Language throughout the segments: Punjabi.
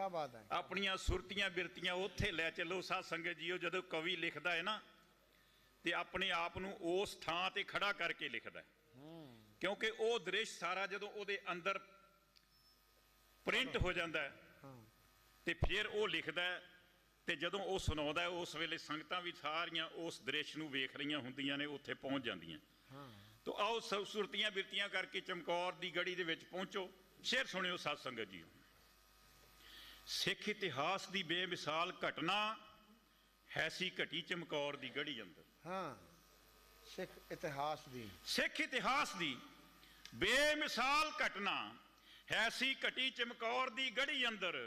ਕੀ ਬਾਤ ਹੈ। ਆਪਣੀਆਂ ਸੁਰਤੀਆਂ ਬਿਰਤੀਆਂ ਉੱਥੇ ਲੈ ਚੱਲੋ ਸਾਧ ਸੰਗਤ ਜੀਓ ਜਦੋਂ ਕਵੀ ਲਿਖਦਾ ਹੈ ਨਾ ਤੇ ਆਪਣੇ ਆਪ ਨੂੰ ਉਸ ਥਾਂ ਤੇ ਖੜਾ ਕਰਕੇ ਲਿਖਦਾ ਹੈ। ਕਿਉਂਕਿ ਉਹ ਦ੍ਰਿਸ਼ ਸਾਰਾ ਜਦੋਂ ਉਹਦੇ ਅੰਦਰ ਪ੍ਰਿੰਟ ਹੋ ਜਾਂਦਾ ਹੈ ਤੇ ਫਿਰ ਉਹ ਲਿਖਦਾ ਹੈ ਤੇ ਜਦੋਂ ਉਹ ਸੁਣਾਉਂਦਾ ਉਸ ਵੇਲੇ ਸੰਗਤਾਂ ਵੀ ਸਾਰੀਆਂ ਉਸ ਦ੍ਰਿਸ਼ ਨੂੰ ਵੇਖ ਰਹੀਆਂ ਹੁੰਦੀਆਂ ਨੇ ਉੱਥੇ ਪਹੁੰਚ ਜਾਂਦੀਆਂ ਤੋ ਆਓ ਸਭ ਸੁਰਤੀਆਂ ਬਿਰਤੀਆਂ ਕਰਕੇ ਚਮਕੌਰ ਦੀ ਗੜੀ ਦੇ ਵਿੱਚ ਪਹੁੰਚੋ ਸ਼ੇਰ ਸੁਣਿਓ ਸਾਧ ਸੰਗਤ ਜੀਓ। ਸਿੱਖ ਇਤਿਹਾਸ ਦੀ ਬੇਮਿਸਾਲ ਘਟਨਾ ਹੈਸੀ ਘਟੀ ਚਮਕੌਰ ਦੀ ਗੜੀ ਅੰਦਰ। ਹਾਂ ਸਿੱਖ ਇਤਿਹਾਸ ਦੀ। ਸਿੱਖ ਇਤਿਹਾਸ ਦੀ ਬੇਮਿਸਾਲ ਘਟਨਾ ਹੈਸੀ ਘਟੀ ਚਮਕੌਰ ਦੀ ਗੜੀ ਅੰਦਰ।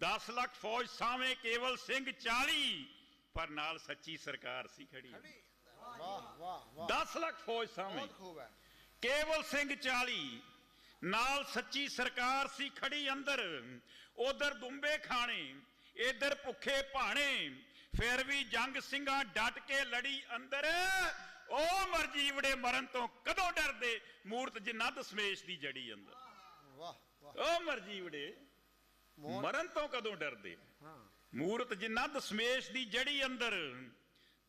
10 ਲੱਖ ਫੌਜ ਸਾਵੇਂ ਕੇਵਲ ਸਿੰਘ 40 ਪਰ ਨਾਲ ਸੱਚੀ ਸਰਕਾਰ ਸੀ ਖੜੀ। ਵਾਹ ਵਾਹ ਵਾਹ। 10 ਲੱਖ ਫੌਜ ਸਾਵੇਂ ਕੇਵਲ ਸਿੰਘ 40 ਨਾਲ ਸੱਚੀ ਸਰਕਾਰ ਸੀ ਖੜੀ ਅੰਦਰ ਉਧਰ ਦੁੰਬੇ ਖਾਣੇ ਇਧਰ ਭੁੱਖੇ ਭਾਣੇ ਫਿਰ ਵੀ ਜੰਗ ਸਿੰਘਾਂ ਡਟ ਕੇ ਲੜੀ ਅੰਦਰ। ਉਹ ਮਰਜੀਵੜੇ ਮਰਨ ਤੋਂ ਕਦੋਂ ਡਰਦੇ? ਮੂਰਤ ਜਿੰਨਾ ਦਸਮੇਸ਼ ਦੀ ਜੜੀ ਅੰਦਰ। ਵਾਹ ਵਾਹ। ਉਹ ਮਰਜੀਵੜੇ ਮਰਨ ਤੋਂ ਕਦੋਂ ਡਰਦੇ? ਹਾਂ। ਮੂਰਤ ਜਿੰਨਾ ਦਸਮੇਸ਼ ਦੀ ਜੜੀ ਅੰਦਰ।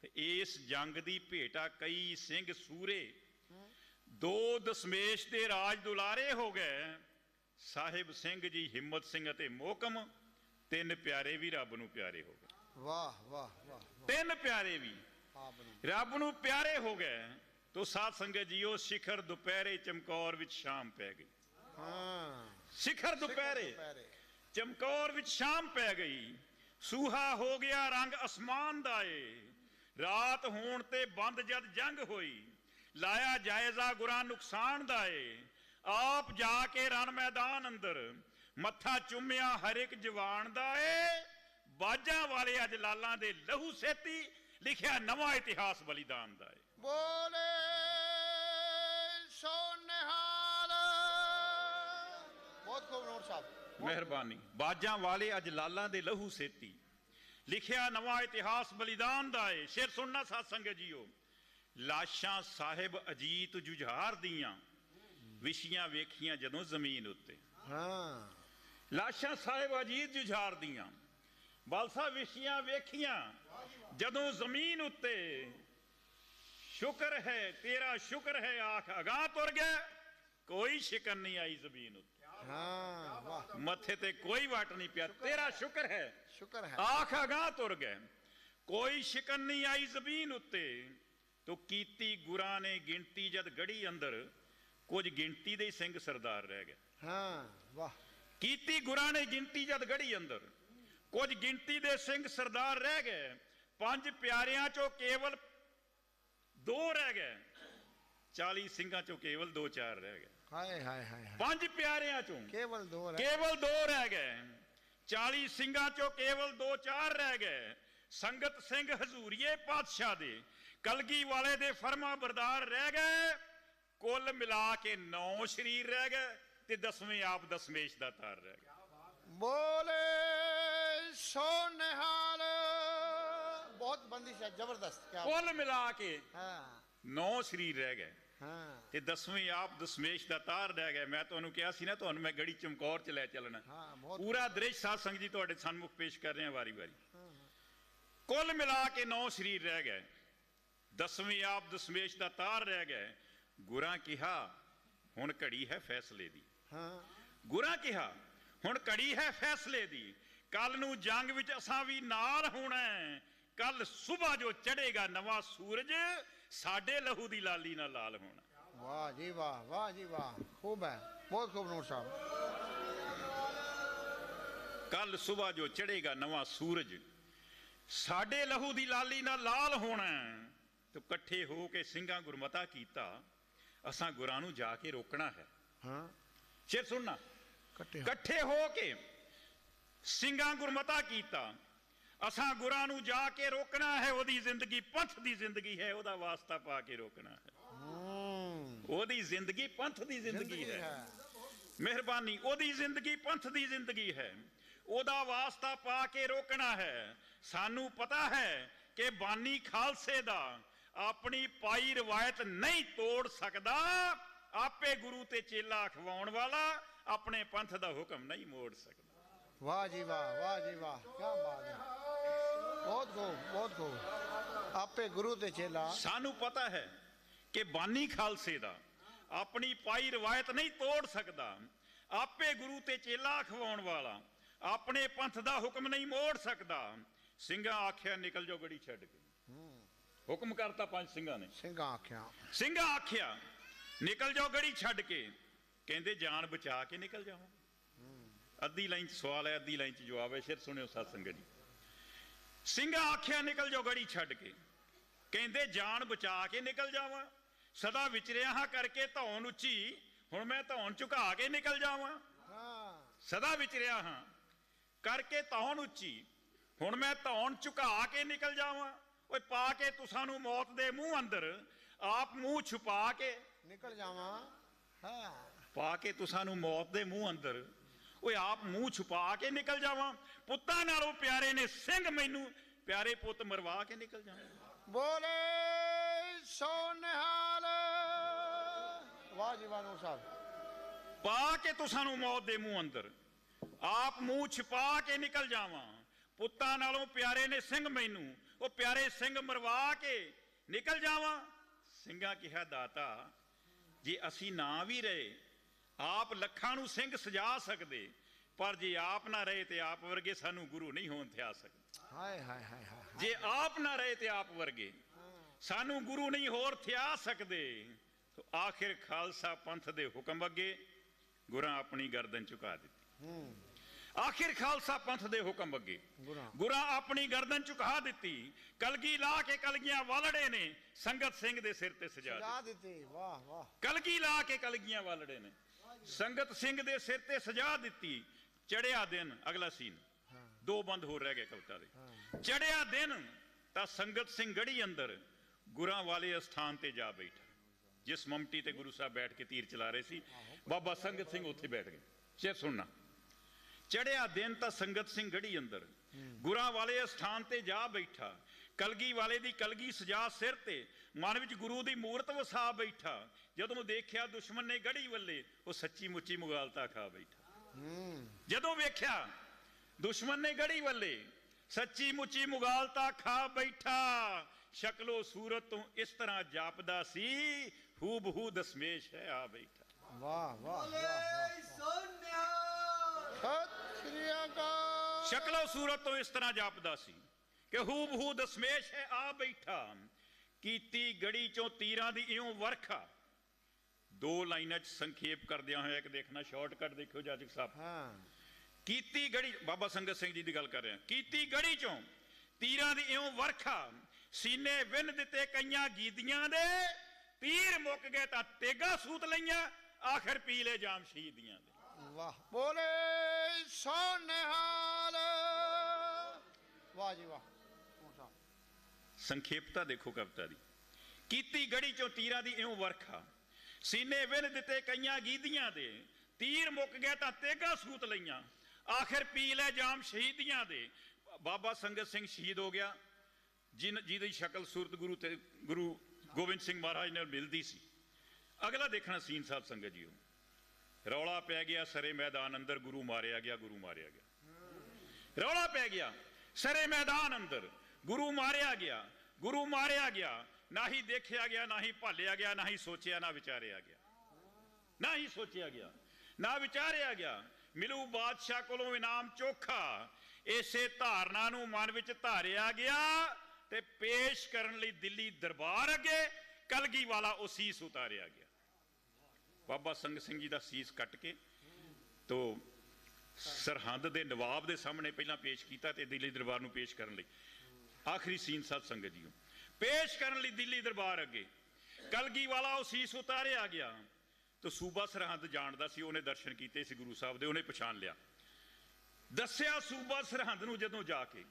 ਤੇ ਇਸ ਜੰਗ ਦੀ ਭੇਟਾ ਕਈ ਸਿੰਘ ਸੂਰੇ। ਦੋ ਦਸਮੇਸ਼ ਦੇ ਰਾਜ ਦੁਲਾਰੇ ਹੋ ਗਏ। ਸਾਹਿਬ ਸਿੰਘ ਜੀ ਹਿੰਮਤ ਸਿੰਘ ਅਤੇ ਮੋਹਕਮ ਤਿੰਨ ਪਿਆਰੇ ਵੀ ਰੱਬ ਨੂੰ ਪਿਆਰੇ ਹੋ ਗਏ। ਵਾਹ ਵਾਹ ਵਾਹ ਤਿੰਨ ਪਿਆਰੇ ਵੀ। ਰੱਬ ਨੂੰ ਪਿਆਰੇ ਹੋ ਗਏ। ਤੋ ਸਾਧ ਸੰਗਤ ਜੀਓ ਸਿਖਰ ਦੁਪਹਿਰੇ ਚਮਕੌਰ ਵਿੱਚ ਸ਼ਾਮ ਪੈ ਗਈ। ਹਾਂ। ਸਿਖਰ ਦੁਪਹਿਰੇ। ਚਮਕੌਰ ਵਿੱਚ ਸ਼ਾਮ ਪੈ ਗਈ। ਸੂਹਾ ਹੋ ਗਿਆ ਰੰਗ ਅਸਮਾਨ ਦਾ ਏ। ਰਾਤ ਹੋਣ ਤੇ ਬੰਦ ਜਦ ਜੰਗ ਹੋਈ। ਲਾਇਆ ਜਾਇਜ਼ਾ ਗੁਰਾਂ ਨੁਕਸਾਨ ਦਾ ਏ। ਆਪ ਜਾ ਕੇ ਰਣ ਮੈਦਾਨ ਅੰਦਰ ਮੱਥਾ ਚੁੰਮਿਆ ਹਰ ਇੱਕ ਜਵਾਨ ਦਾ ਏ। ਬਾਜਾਂ ਵਾਲੇ ਅੱਜ ਲਾਲਾਂ ਦੇ ਲਹੂ ਸੇਤੀ ਲਿਖਿਆ ਨਵਾਂ ਇਤਿਹਾਸ ਬਲੀਦਾਨ ਦਾ ਏ। ਬੋਲੇ ਸੋ ਨਿਹਾਲ। ਬਹੁਤ ਖੂਬ ਨੂਰ ਸਾਹਿਬ। ਮਿਹਰਬਾਨੀ। ਬਾਜਾਂ ਵਾਲੇ ਅੱਜ ਲਾਲਾਂ ਦੇ ਲਹੂ ਸੇਤੀ ਲਿਖਿਆ ਨਵਾਂ ਇਤਿਹਾਸ ਬਲੀਦਾਨ ਦਾ ਏ। ਸ਼ੇਰ ਸੁਣਨਾ ਸਾਧ ਸੰਗਤ ਜੀਓ। ਲਾਸ਼ਾਂ ਸਾਹਿਬ ਅਜੀਤ ਜੁਝਾਰ ਦੀਆਂ ਵਿਸ਼ੀਆਂ ਵੇਖੀਆਂ ਜਦੋਂ ਜ਼ਮੀਨ ਉੱਤੇ। ਹਾਂ। ਲਾਸ਼ਾਂ ਸਾਹਿਬ ਅਜੀਤ ਜੁਝਾਰ ਦੀਆਂ ਬਾਲਸਾ ਵਿਸ਼ੀਆਂ ਵੇਖੀਆਂ ਜਦੋਂ ਜ਼ਮੀਨ ਉੱਤੇ ਸ਼ੁਕਰ ਹੈ ਤੇਰਾ ਸ਼ੁਕਰ ਹੈ ਆਖ ਅਗਾਹ ਤੁਰ ਗਿਆ। ਕੋਈ ਸ਼ਿਕਨ ਨਹੀਂ ਆਈ ਜ਼ਮੀਨ ਉੱਤੇ। ਹਾਂ ਵਾਹ। ਮੱਥੇ ਤੇ ਕੋਈ ਵਾਟ ਨਹੀਂ ਪਿਆ। ਤੇਰਾ ਸ਼ੁਕਰ ਹੈ। ਸ਼ੁਕਰ ਹੈ। ਆਖ ਅਗਾਹ ਤੁਰ ਗਏ ਕੋਈ ਸ਼ਿਕਨ ਨਹੀਂ ਆਈ ਜ਼ਮੀਨ ਉੱਤੇ। ਤੋ ਕੀਤੀ ਗੁਰਾਂ ਨੇ ਗਿਣਤੀ ਜਦ ਗੜੀ ਅੰਦਰ ਕੁਝ ਗਿਣਤੀ ਦੇ ਸਿੰਘ ਸਰਦਾਰ ਰਹਿ ਗਏ। ਹਾਂ ਵਾਹ। ਕੀਤੀ ਗੁਰਾਂ ਨੇ ਗਿਣਤੀ ਜਦ ਗੜੀ ਅੰਦਰ ਕੁਝ ਗਿਣਤੀ ਦੇ ਸਿੰਘ ਸਰਦਾਰ ਰਹਿ ਗਏ। ਪੰਜ ਪਿਆਰਿਆਂ ਚੋਂ ਕੇਵਲ ਦੋ ਰਹਿ ਗਏ। 40 ਸਿੰਘਾਂ ਚੋਂ ਕੇਵਲ ਦੋ ਚਾਰ ਰਹਿ ਗਏ। ਹਾਏ ਹਾਏ ਹਾਏ ਹਾਏ। ਪੰਜ ਪਿਆਰਿਆਂ ਚੋਂ ਕੇਵਲ ਦੋ ਰਹਿ ਕੇਵਲ ਦੋ ਰਹਿ ਗਏ। 40 ਸਿੰਘਾਂ ਚੋਂ ਕੇਵਲ ਦੋ ਚਾਰ ਰਹਿ ਗਏ। ਸੰਗਤ ਸਿੰਘ ਹਜ਼ੂਰੀਏ ਪਾਤਸ਼ਾਹ ਦੇ ਕਲਗੀ ਵਾਲੇ ਦੇ ਫਰਮਾ ਬਰਦਾਰ ਰਹਿ ਗਏ। ਕੁੱਲ ਮਿਲਾ ਕੇ 9 ਸ਼ਰੀਰ ਰਹਿ ਗਏ ਤੇ ਦਸਵੇਂ ਆਪ ਦਸਮੇਸ਼ ਦਾ ਤਾਰ ਰਹਿ ਗਿਆ। ਬੋਲੇ ਸੋ ਨਿਹਾਲ ਬਹੁਤ ਬੰਦਿਸ਼ ਹੈ ਜ਼ਬਰਦਸਤ ਕੀ ਕੁੱਲ ਮਿਲਾ ਕੇ ਹਾਂ। 9 ਸ਼ਰੀਰ ਰਹਿ ਗਏ ਹਾਂ। ਤੇ ਦਸਵੇਂ ਆਪ ਦਸਮੇਸ਼ ਦਾ ਤਾਰ ਰਹਿ ਗਏ ਮੈਂ ਤੁਹਾਨੂੰ ਕਿਹਾ ਸੀ ਨਾ ਤੁਹਾਨੂੰ ਮੈਂ ਗੜੀ ਚਮਕੌਰ ਚ ਲੈ ਚੱਲਣਾ। ਪੂਰਾ ਦ੍ਰਿਸ਼ ਸਾਧ ਸੰਗਤ ਜੀ ਤੁਹਾਡੇ ਸਨਮੁਖ ਪੇਸ਼ ਕਰ ਰਹੇ ਹਾਂ ਵਾਰੀ ਵਾਰੀ ਕੁੱਲ ਮਿਲਾ ਕੇ 9 ਸਰੀਰ ਰਹਿ ਗਏ। ਦਸਵੇਂ ਆਪ ਦਸਮੇਸ਼ ਦਾ ਤਾਰ ਰਹਿ ਗਏ ਗੁਰਾਂ ਕਿਹਾ ਹੁਣ ਘੜੀ ਹੈ ਫੈਸਲੇ ਦੀ। ਹਾਂ। ਗੁਰਾਂ ਕਿਹਾ ਹੁਣ ਘੜੀ ਹੈ ਫੈਸਲੇ ਦੀ। ਕੱਲ ਨੂੰ ਜੰਗ ਵਿੱਚ ਅਸਾਂ ਵੀ ਨਾਲ ਹੋਣਾ ਕੱਲ ਸਵੇਰ ਜੋ ਚੜੇਗਾ ਨਵਾਂ ਸੂਰਜ ਸਾਡੇ ਲਹੂ ਦੀ ਲਾਲੀ ਨਾਲ ਲਾਲ ਹੋਣਾ। ਵਾਹ ਜੀ ਵਾਹ ਵਾਹ ਜੀ ਵਾਹ। ਖੂਬ ਹੈ। ਬਹੁਤ ਖੂਬ ਨੂਰ ਸਾਹਿਬ। ਕੱਲ ਸਵੇਰ ਜੋ ਚੜੇਗਾ ਨਵਾਂ ਸੂਰਜ ਸਾਡੇ ਲਹੂ ਦੀ ਲਾਲੀ ਨਾਲ ਲਾਲ ਹੋਣਾ ਤੇ ਇਕੱਠੇ ਹੋ ਕੇ ਸਿੰਘਾਂ ਗੁਰਮਤਾ ਕੀਤਾ ਅਸਾਂ ਗੁਰਾਂ ਨੂੰ ਜਾ ਕੇ ਰੋਕਣਾ ਹੈ। ਹਾਂ। ਸ਼ੇਰ ਸੁਣਨਾ। ਇਕੱਠੇ ਹੋ ਕੇ। ਸਿੰਘਾਂ ਗੁਰਮਤਾ ਕੀਤਾ ਅਸਾਂ ਗੁਰਾਂ ਨੂੰ ਜਾ ਕੇ ਰੋਕਣਾ ਹੈ ਉਹਦੀ ਜ਼ਿੰਦਗੀ ਪੰਥ ਦੀ ਜ਼ਿੰਦਗੀ ਹੈ ਉਹਦਾ ਵਾਸਤਾ ਪਾ ਕੇ ਰੋਕਣਾ ਹੂੰ। ਉਹਦੀ ਜ਼ਿੰਦਗੀ ਪੰਥ ਦੀ ਜ਼ਿੰਦਗੀ ਹੈ। ਮਿਹਰਬਾਨੀ ਉਹਦੀ ਜ਼ਿੰਦਗੀ ਪੰਥ ਦੀ ਜ਼ਿੰਦਗੀ ਹੈ। ਉਹਦਾ ਵਾਸਤਾ ਪਾ ਕੇ ਰੋਕਣਾ ਹੈ। ਸਾਨੂੰ ਪਤਾ ਹੈ ਕਿ ਬਾਨੀ ਖਾਲਸੇ ਦਾ ਆਪਣੀ ਪਾਈ ਰਵਾਇਤ ਨਹੀਂ ਤੋੜ ਸਕਦਾ ਆਪੇ ਗੁਰੂ ਤੇ ਚੇਲਾ ਅਖਵਾਉਣ ਵਾਲਾ ਆਪਣੇ ਪੰਥ ਦਾ ਹੁਕਮ ਨਹੀਂ ਮੋੜ ਸਕਦਾ। ਵਾਹ ਜੀ ਵਾਹ ਵਾਹ ਜੀ ਵਾਹ ਕੀ ਬਾਤ ਹੈ। ਬਹੁਤ ਖੂਬ ਬਹੁਤ ਖੂਬ ਆਪੇ ਗੁਰੂ ਤੇ ਚੇਲਾ। ਸਾਨੂੰ ਪਤਾ ਹੈ ਕਿ ਬਾਨੀ ਖਾਲਸੇ ਦਾ ਆਪਣੀ ਪਾਈ ਰਵਾਇਤ ਨਹੀਂ ਤੋੜ ਸਕਦਾ ਆਪੇ ਗੁਰੂ ਤੇ ਚੇਲਾ ਖਵਾਉਣ ਵਾਲਾ ਆਪਣੇ ਪੰਥ ਦਾ ਹੁਕਮ ਨਹੀਂ ਮੋੜ ਸਕਦਾ। ਸਿੰਘਾਂ ਆਖਿਆ ਨਿਕਲ ਜਾਓ ਗੜੀ ਛੱਡ ਕੇ। ਹੁਕਮ ਕਰਤਾ ਪੰਜ ਸਿੰਘਾਂ ਨੇ। ਸਿੰਘਾਂ ਆਖਿਆ। ਸਿੰਘਾਂ ਆਖਿਆ ਨਿਕਲ ਜਾਓ ਗੜੀ ਛੱਡ ਕੇ। ਕਹਿੰਦੇ ਜਾਨ ਬਚਾ ਕੇ ਨਿਕਲ ਜਾਓ। ਅੱਧੀ ਲਾਈਨ ਚ ਸਵਾਲ ਹੈ ਅੱਧੀ ਲਾਈਨ ਚ ਜਵਾਬ ਹੈ ਫਿਰ ਸੁਣਿਓ ਸਤ ਸੰਗਤ ਜੀ। ਸਿੰਘਾਂ ਆਖਿਆ ਨਿਕਲ ਜਾਓ ਗੜੀ ਛੱਡ ਕੇ। ਕਹਿੰਦੇ ਜਾਨ ਬਚਾ ਕੇ ਨਿਕਲ ਜਾਵਾਂ। ਸਦਾ ਵਿਚਰਿਆ ਹਾਂ ਕਰਕੇ ਧੌਣ ਉੱਚੀ ਹੁਣ ਮੈਂ ਧੌਣ ਝੁਕਾ ਕੇ ਨਿਕਲ ਜਾਵਾਂ। ਹਾਂ। ਸਦਾ ਵਿਚਰਿਆ ਹਾਂ ਕਰਕੇ ਧੌਣ ਉੱਚੀ ਹੁਣ ਮੈਂ ਧੌਣ ਝੁਕਾ ਕੇ ਨਿਕਲ ਜਾਵਾਂ। ਓਏ ਪਾ ਕੇ ਤੁਸਾਂ ਨੂੰ ਮੌਤ ਦੇ ਮੂੰਹ ਅੰਦਰ ਆਪ ਮੂੰਹ ਛੁਪਾ ਕੇ। ਨਿਕਲ ਜਾਵਾਂ। ਹਾਂ। ਪਾ ਕੇ ਤੁਸਾਂ ਨੂੰ ਮੌਤ ਦੇ ਮੂੰਹ ਅੰਦਰ ਓਏ ਆਪ ਮੂੰਹ ਛੁਪਾ ਕੇ ਨਿਕਲ ਜਾਵਾਂ। ਪੁੱਤਾਂ ਨਾਲੋਂ ਪਿਆਰੇ ਨੇ ਸਿੰਘ ਮੈਨੂੰ ਪਿਆਰੇ ਪੁੱਤ ਮਰਵਾ ਕੇ ਨਿਕਲ ਜਾਵਾਂ। ਬੋਲੇ ਸੋ ਨਿਹਾਲ। ਵਾਹ ਜੀ ਵਾਹ ਸਾਹਿਬ ਪਾ ਕੇ ਤੁਸਾਂ ਨੂੰ ਮੌਤ ਦੇ ਮੂੰਹ ਅੰਦਰ ਆਪ ਮੂੰਹ ਛਿਪਾ ਕੇ ਨਿਕਲ ਜਾਵਾਂ। ਪੁੱਤਾਂ ਨਾਲੋਂ ਪਿਆਰੇ ਨੇ ਸਿੰਘ ਮੈਨੂੰ ਉਹ ਪਿਆਰੇ ਸਿੰਘ ਮਰਵਾ ਕੇ ਨਿਕਲ ਜਾਵਾਂ। ਸਿੰਘਾਂ ਕਿਹਾ ਦਾਤਾ ਜੇ ਅਸੀਂ ਨਾ ਵੀ ਰਹੇ ਆਪ ਲੱਖਾਂ ਨੂੰ ਸਿੰਘ ਸਜਾ ਸਕਦੇ। ਪਰ ਜੇ ਆਪ ਨਾ ਰਹੇ ਤੇ ਆਪ ਵਰਗੇ ਸਾਨੂੰ ਗੁਰੂ ਨਹੀਂ ਹੋਣ ਥਿਆ ਸਕਦੇ। ਹਾਏ ਹਾਏ ਹਾਏ ਹਾਏ ਜੇ ਆਪ ਨਾ ਰਹੇ ਤੇ ਆਪ ਵਰਗੇ ਸਾਨੂੰ ਗੁਰੂ ਨਹੀਂ ਹੋਰ ਥਿਆ ਸਕਦੇ। ਤੋ ਆਖਿਰ ਖਾਲਸਾ ਪੰਥ ਦੇ ਹੁਕਮ ਅੱਗੇ ਗੁਰਾਂ ਆਪਣੀ ਗਰਦਨ ਝੁਕਾ ਦਿੱਤੀ। ਹੂੰ। ਆਖਿਰ ਖਾਲਸਾ ਪੰਥ ਦੇ ਹੁਕਮ ਅੱਗੇ। ਗੁਰਾਂ। ਆਪਣੀ ਗਰਦਨ ਝੁਕਾ ਦਿੱਤੀ ਕਲਗੀ ਲਾ ਕੇ ਕਲਗੀਆਂ ਵਾਲੜੇ ਨੇ ਸੰਗਤ ਸਿੰਘ ਦੇ ਸਿਰ ਤੇ ਸਜਾ ਦਿੱਤੀ। ਵਾਹ ਵਾਹ। ਕਲਗੀ ਲਾ ਕੇ ਕਲਗੀਆਂ ਵਾਲੜੇ ਨੇ ਸੰਗਤ ਸਿੰਘ ਦੇ ਸਿਰ ਤੇ ਸਜਾ ਦਿੱਤੀ ਚੜਿਆ ਦਿਨ ਅਗਲਾ ਸੀਨ। ਦੋ ਬੰਦ ਹੋਰ ਰਹਿ ਗਏ ਕਵਿਤਾ ਦੇ। ਚੜਿਆ ਦਿਨ ਤਾਂ ਸੰਗਤ ਸਿੰਘ ਗੜੀ ਅੰਦਰ ਗੁਰਾਂ ਵਾਲੇ ਅਸਥਾਨ ਤੇ ਜਾ ਬੈਠਾ। ਜਿਸ ਮਮਟੀ ਤੇ ਗੁਰੂ ਸਾਹਿਬ ਬੈਠ ਕੇ ਤੀਰ ਚਲਾ ਰਹੇ ਸੀ ਬਾਬਾ ਸੰਗਤ ਸਿੰਘ ਉੱਥੇ ਬੈਠ ਗਏ। ਸ਼ੇਰ ਸੁਣਨਾ। ਚੜਿਆ ਦਿਨ ਤਾਂ ਸੰਗਤ ਸਿੰਘ ਗੜੀ ਅੰਦਰ। ਗੁਰਾਂ ਵਾਲੇ ਅਸਥਾਨ ਤੇ ਜਾ ਬੈਠਾ। ਕਲਗੀ ਵਾਲੇ ਦੀ ਕਲਗੀ ਸਜਾ ਸਿਰ ਤੇ। ਮਨ ਵਿੱਚ ਗੁਰੂ ਦੀ ਮੂਰਤ ਵਸਾ ਬੈਠਾ। ਜਦੋਂ ਦੇਖਿਆ ਦੁਸ਼ਮਣ ਨੇ ਗੜੀ ਵੱਲੇ, ਉਹ ਸੱਚੀ ਮੁੱਚੀ ਮੁਗਾਲਤਾ ਖਾ ਬੈਠਾ। ਜਦੋਂ ਵੇਖਿਆ ਦੁਸ਼ਮਣ ਨੇ ਗੜੀ ਵੱਲੇ, ਸੱਚੀ ਮੁੱਚੀ ਮੁਗਾਲਤਾ ਖਾ ਬੈਠਾ। ਸ਼ਕਲੋ ਸੂਰਤ ਤੋਂ ਇਸ ਤਰ੍ਹਾਂ ਜਾਪਦਾ ਸੀ ਹੂ ਬਹੂ ਦਸਮੇਸ਼ ਹੈ ਆ ਬੈਠਾ। ਵਾਹ ਵਾਹ ਸਤਿ ਸ੍ਰੀ ਅਕਾਲ ਸ਼ਕਲੋ ਸੂਰਤ ਤੋਂ ਇਸ ਤਰ੍ਹਾਂ ਜਾਪਦਾ ਸੀ ਕਿ ਹੂ ਬਹੂ ਦਸਮੇਸ਼ ਹੈ ਆ ਬੈਠਾ। ਕੀਤੀ ਗੜੀ ਚੋਂ ਤੀਰਾਂ ਦੀ ਇਉਂ ਵਰਖਾ। ਦੋ ਲਾਈਨਾਂ 'ਚ ਸੰਖੇਪ ਕਰਦਿਆਂ ਹੋਇਆ ਇੱਕ ਦੇਖਣਾ ਸ਼ਾਰਟਕਟ ਦੇਖਿਓ ਜਾਜਕ ਸਾਹਿਬ। ਹਾਂ। ਕੀਤੀ ਗੜੀ ਬਾਬਾ ਸੰਗਤ ਸਿੰਘ ਜੀ ਦੀ ਗੱਲ ਕਰ ਰਿਹਾ ਕੀਤੀ ਗੜੀ ਚੋਂ ਤੀਰਾਂ ਦੀ ਇਉਂ ਵਰਖਾ। ਸੀਨੇ ਵਿੰਨ ਦਿੱਤੇ ਕਈਆਂ ਗੀਦੀਆਂ ਦੇ। ਤੀਰ ਮੁੱਕ ਗਏ ਤਾਂ ਤੇਗਾ ਸੂਤ ਲਈਆਂ। ਆਖਰ ਪੀ ਲੈ ਜਾਮ ਸ਼ਹੀਦੀਆਂ ਦੇ। ਵਾਹ, ਬੋਲੇ ਸੋ ਨਿਹਾਲ ਵਾਹ ਜੀ ਵਾਹ ਸੰਖੇਪਤਾ ਦੇਖੋ ਕਵਿਤਾ ਦੀ। ਕੀਤੀ ਗੜੀ ਚੋਂ ਤੀਰਾਂ ਦੀ ਇਉਂ ਵਰਖਾ। ਸੀਨੇ ਵਿੰਨ ਦਿੱਤੇ ਕਈਆਂ ਗੀਦੀਆਂ ਦੇ। ਤੀਰ ਮੁੱਕ ਗਿਆ ਤਾਂ ਤੇਗਾ ਸੂਤ ਲਈਆਂ। ਆਖਿਰ ਪੀ ਲੈ ਜਾਮ ਸ਼ਹੀਦੀਆਂ ਦੇ। ਬਾਬਾ ਸੰਗਤ ਸਿੰਘ ਸ਼ਹੀਦ ਹੋ ਗਿਆ। ਜਿਨ ਜਿਹਦੀ ਸ਼ਕਲ ਸੂਰਤ ਗੁਰੂ ਤੇ ਗੁਰੂ ਗੋਬਿੰਦ ਸਿੰਘ ਮਹਾਰਾਜ ਨਾਲ ਮਿਲਦੀ ਸੀ। ਅਗਲਾ ਦੇਖਣਾ ਸੀਨ ਸਾਹਿਬ ਸੰਗਤ ਜੀਓ। ਰੌਲਾ ਪੈ ਗਿਆ, ਸਰੇ ਮੈਦਾਨ ਅੰਦਰ ਗੁਰੂ ਮਾਰਿਆ ਗਿਆ, ਗੁਰੂ ਮਾਰਿਆ ਗਿਆ। ਰੌਲਾ ਪੈ ਗਿਆ, ਸਰੇ ਮੈਦਾਨ ਅੰਦਰ ਗੁਰੂ ਮਾਰਿਆ ਗਿਆ, ਗੁਰੂ ਮਾਰਿਆ ਗਿਆ, ਨਾ ਹੀ ਦੇਖਿਆ ਗਿਆ, ਨਾ ਹੀ ਭਾਲਿਆ ਗਿਆ, ਨਾ ਹੀ ਸੋਚਿਆ, ਨਾ ਵਿਚਾਰਿਆ ਗਿਆ। ਨਾ ਹੀ ਸੋਚਿਆ ਗਿਆ, ਨਾ ਵਿਚਾਰਿਆ ਗਿਆ। ਮਿਲੂ ਬਾਦਸ਼ਾਹ ਕੋਲੋਂ ਇਨਾਮ ਚੋਖਾ, ਇਸੇ ਧਾਰਨਾ ਨੂੰ ਮਨ ਵਿੱਚ ਧਾਰਿਆ ਗਿਆ ਤੇ ਪੇਸ਼ ਕਰਨ ਲਈ ਦਿੱਲੀ ਦਰਬਾਰ ਅੱਗੇ ਕਲਗੀ ਵਾਲਾ ਉਹ ਉਤਾਰਿਆ ਗਿਆ। ਬਾਬਾ ਸੰਗ ਸਿੰਘ ਜੀ ਦਾ ਸੀਸ ਕੱਟ ਕੇ ਤੋ ਸਰਹੰਦ ਦੇ ਨਵਾਬ ਦੇ ਸਾਹਮਣੇ ਪਹਿਲਾਂ ਪੇਸ਼ ਕੀਤਾ ਤੇ ਦਿੱਲੀ ਦਰਬਾਰ ਨੂੰ ਪੇਸ਼ ਕਰਨ ਲਈ। ਆਖਰੀ ਸੀਨ ਸਤ ਸੰਗਤ ਜੀਓ। ਪੇਸ਼ ਕਰਨ ਲਈ ਦਿੱਲੀ ਦਰਬਾਰ ਅੱਗੇ। ਕਲਗੀ ਵਾਲਾ ਉਹ ਸੀਸ ਉਤਾਰਿਆ ਗਿਆ। ਤੇ ਸੂਬਾ ਸਰਹੰਦ ਜਾਣਦਾ ਸੀ, ਉਹਨੇ ਦਰਸ਼ਨ ਕੀਤੇ ਸੀ ਗੁਰੂ ਸਾਹਿਬ ਦੇ, ਉਹਨੇ ਪਛਾਣ ਲਿਆ। ਦੱਸਿਆ ਸੂਬਾ ਸਰਹੰਦ ਨੂੰ ਜਦੋਂ ਜਾ ਕੇ,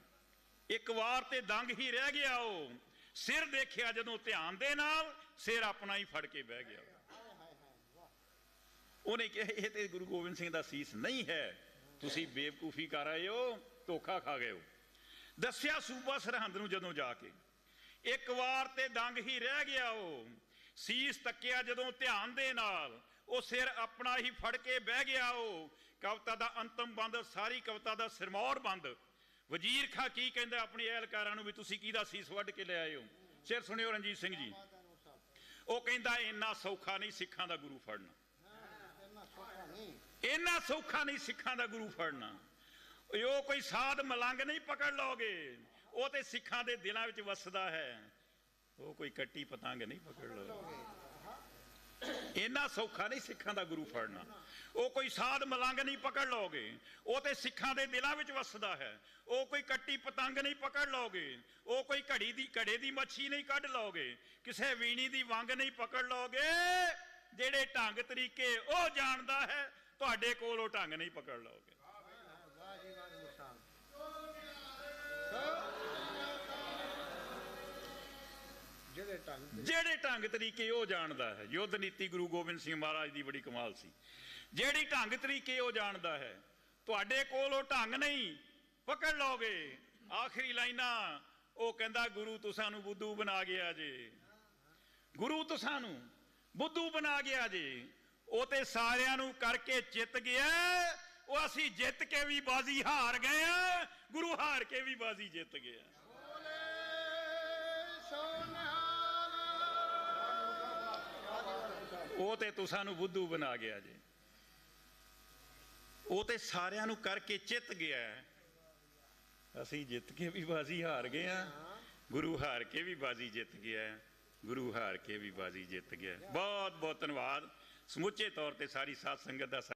ਇੱਕ ਵਾਰ ਤੇ ਦੰਗ ਹੀ ਰਹਿ ਗਿਆ ਉਹ। ਸਿਰ ਦੇਖਿਆ ਜਦੋਂ ਧਿਆਨ ਦੇ ਨਾਲ, ਸਿਰ ਆਪਣਾ ਹੀ ਫੜ ਕੇ ਬਹਿ ਗਿਆ। ਉਹਨੇ ਕਿਹਾ, ਇਹ ਤੇ ਗੁਰੂ ਗੋਬਿੰਦ ਸਿੰਘ ਦਾ ਸੀਸ ਨਹੀਂ ਹੈ। ਤੁਸੀਂ ਬੇਵਕੂਫੀ ਕਰ ਆਏ ਹੋ, ਧੋਖਾ ਖਾ ਗਏ ਹੋ। ਦੱਸਿਆ ਸੂਬਾ ਸਰਹੰਦ ਨੂੰ ਜਦੋਂ ਜਾ ਕੇ, ਇੱਕ ਵਾਰ ਤੇ ਦੰਗ ਹੀ ਰਹਿ ਗਿਆ ਉਹ। ਸੀਸ ਤੱਕਿਆ ਜਦੋਂ ਧਿਆਨ ਦੇ ਨਾਲ, ਉਹ ਸਿਰ ਆਪਣਾ ਹੀ ਫੜ ਕੇ ਬਹਿ ਗਿਆ ਉਹ। ਕਵਿਤਾ ਦਾ ਅੰਤਮ ਬੰਦ, ਸਾਰੀ ਕਵਿਤਾ ਦਾ ਸਿਰਮੌਰ ਬੰਦ। ਵਜ਼ੀਰ ਖਾਂ ਕੀ ਕਹਿੰਦਾ ਆਪਣੇ ਅਹਿਲਕਾਰਾਂ ਨੂੰ ਵੀ ਤੁਸੀਂ ਕਿਹਦਾ ਸੀਸ ਵੱਢ ਕੇ ਲੈ ਆਏ ਹੋ? ਸਿਰ ਸੁਣਿਓ ਰਣਜੀਤ ਸਿੰਘ ਜੀ। ਉਹ ਕਹਿੰਦਾ, ਇੰਨਾ ਸੌਖਾ ਨਹੀਂ ਸਿੱਖਾਂ ਦਾ ਗੁਰੂ ਫੜਨਾ। ਇੰਨਾ ਸੌਖਾ ਨਹੀਂ ਸਿੱਖਾਂ ਦਾ ਗੁਰੂ ਫੜਨਾ। ਉਹ ਕੋਈ ਸਾਧ ਮਲੰਗ ਨਹੀਂ ਪਕੜ ਲਓਗੇ। ਉਹ ਤੇ ਸਿੱਖਾਂ ਦੇ ਦਿਲਾਂ ਵਿੱਚ ਵਸਦਾ ਹੈ। ਉਹ ਕੋਈ ਕੱਟੀ ਪਤੰਗ ਨਹੀਂ ਪਕੜ ਲਓਗੇ। ਇੰਨਾ ਸੌਖਾ ਨਹੀਂ ਸਿੱਖਾਂ ਦਾ ਗੁਰੂ ਫੜਨਾ। ਉਹ ਕੋਈ ਸਾਧ ਮਲੰਗ ਨਹੀਂ ਪਕੜ ਲਓਗੇ। ਉਹ ਤੇ ਸਿੱਖਾਂ ਦੇ ਦਿਲਾਂ ਵਿੱਚ ਵਸਦਾ ਹੈ। ਉਹ ਕੋਈ ਕੱਟੀ ਪਤੰਗ ਨਹੀਂ ਪਕੜ ਲਓਗੇ। ਉਹ ਕੋਈ ਘੜੀ ਦੀ, ਘੜੇ ਦੀ ਮੱਛੀ ਨਹੀਂ ਕੱਢ ਲਓਗੇ। ਕਿਸੇ ਵੀਣੀ ਦੀ ਵੰਗ ਨਹੀਂ ਪਕੜ ਲਓਗੇ। ਜਿਹੜੇ ਢੰਗ ਤਰੀਕੇ ਉਹ ਜਾਣਦਾ ਹੈ। ਤੁਹਾਡੇ ਕੋਲ ਉਹ ਢੰਗ ਨਹੀਂ ਪਕੜ ਲਓਗੇ। ਜਿਹੜੇ ਢੰਗ ਤੇ ਜਿਹੜੇ ਢੰਗ ਤਰੀਕੇ ਉਹ ਜਾਣਦਾ ਹੈ। ਯੁੱਧ ਨੀਤੀ ਗੁਰੂ ਗੋਬਿੰਦ ਸਿੰਘ ਮਹਾਰਾਜ ਦੀ ਬੜੀ ਕਮਾਲ ਸੀ। ਜਿਹੜੀ ਢੰਗ ਤਰੀਕੇ ਉਹ ਜਾਣਦਾ ਹੈ ਤੁਹਾਡੇ ਕੋਲ ਉਹ ਢੰਗ ਨਹੀਂ ਪਕੜ ਲਓਗੇ। ਆਖਰੀ ਲਾਈਨਾਂ ਉਹ ਕਹਿੰਦਾ ਗੁਰੂ ਤੁਸਾਂ ਨੂੰ ਬੁੱਧੂ ਬਣਾ ਗਿਆ ਜੇ। ਗੁਰੂ ਤੁਸਾਂ ਨੂੰ ਬੁੱਧੂ ਬਣਾ ਗਿਆ ਜੇ। ਉਹ ਤੇ ਸਾਰਿਆਂ ਨੂੰ ਕਰਕੇ ਜਿੱਤ ਗਿਆ। ਉਹ ਅਸੀਂ ਜਿੱਤ ਕੇ ਵੀ ਬਾਜ਼ੀ ਹਾਰ ਗਏ ਆ। ਗੁਰੂ ਹਾਰ ਕੇ ਵੀ ਬਾਜ਼ੀ ਜਿੱਤ ਗਿਆ ਉਹ ਤੇ ਤੁਸਾਂ ਨੂੰ ਬੁੱਧੂ ਬਣਾ ਗਿਆ ਜੇ। ਉਹ ਤੇ ਸਾਰਿਆਂ ਨੂੰ ਕਰਕੇ ਚਿੱਤ ਗਿਆ। ਅਸੀਂ ਜਿੱਤ ਕੇ ਵੀ ਬਾਜ਼ੀ ਹਾਰ ਗਏ ਆ। ਗੁਰੂ ਹਾਰ ਕੇ ਵੀ ਬਾਜ਼ੀ ਜਿੱਤ ਗਿਆ। ਗੁਰੂ ਹਾਰ ਕੇ ਵੀ ਬਾਜ਼ੀ ਜਿੱਤ ਗਿਆ। ਬਹੁਤ ਬਹੁਤ ਧੰਨਵਾਦ। ਸਮੁੱਚੇ ਤੌਰ ਤੇ ਸਾਰੀ ਸਾਧ ਸੰਗਤ ਦਾ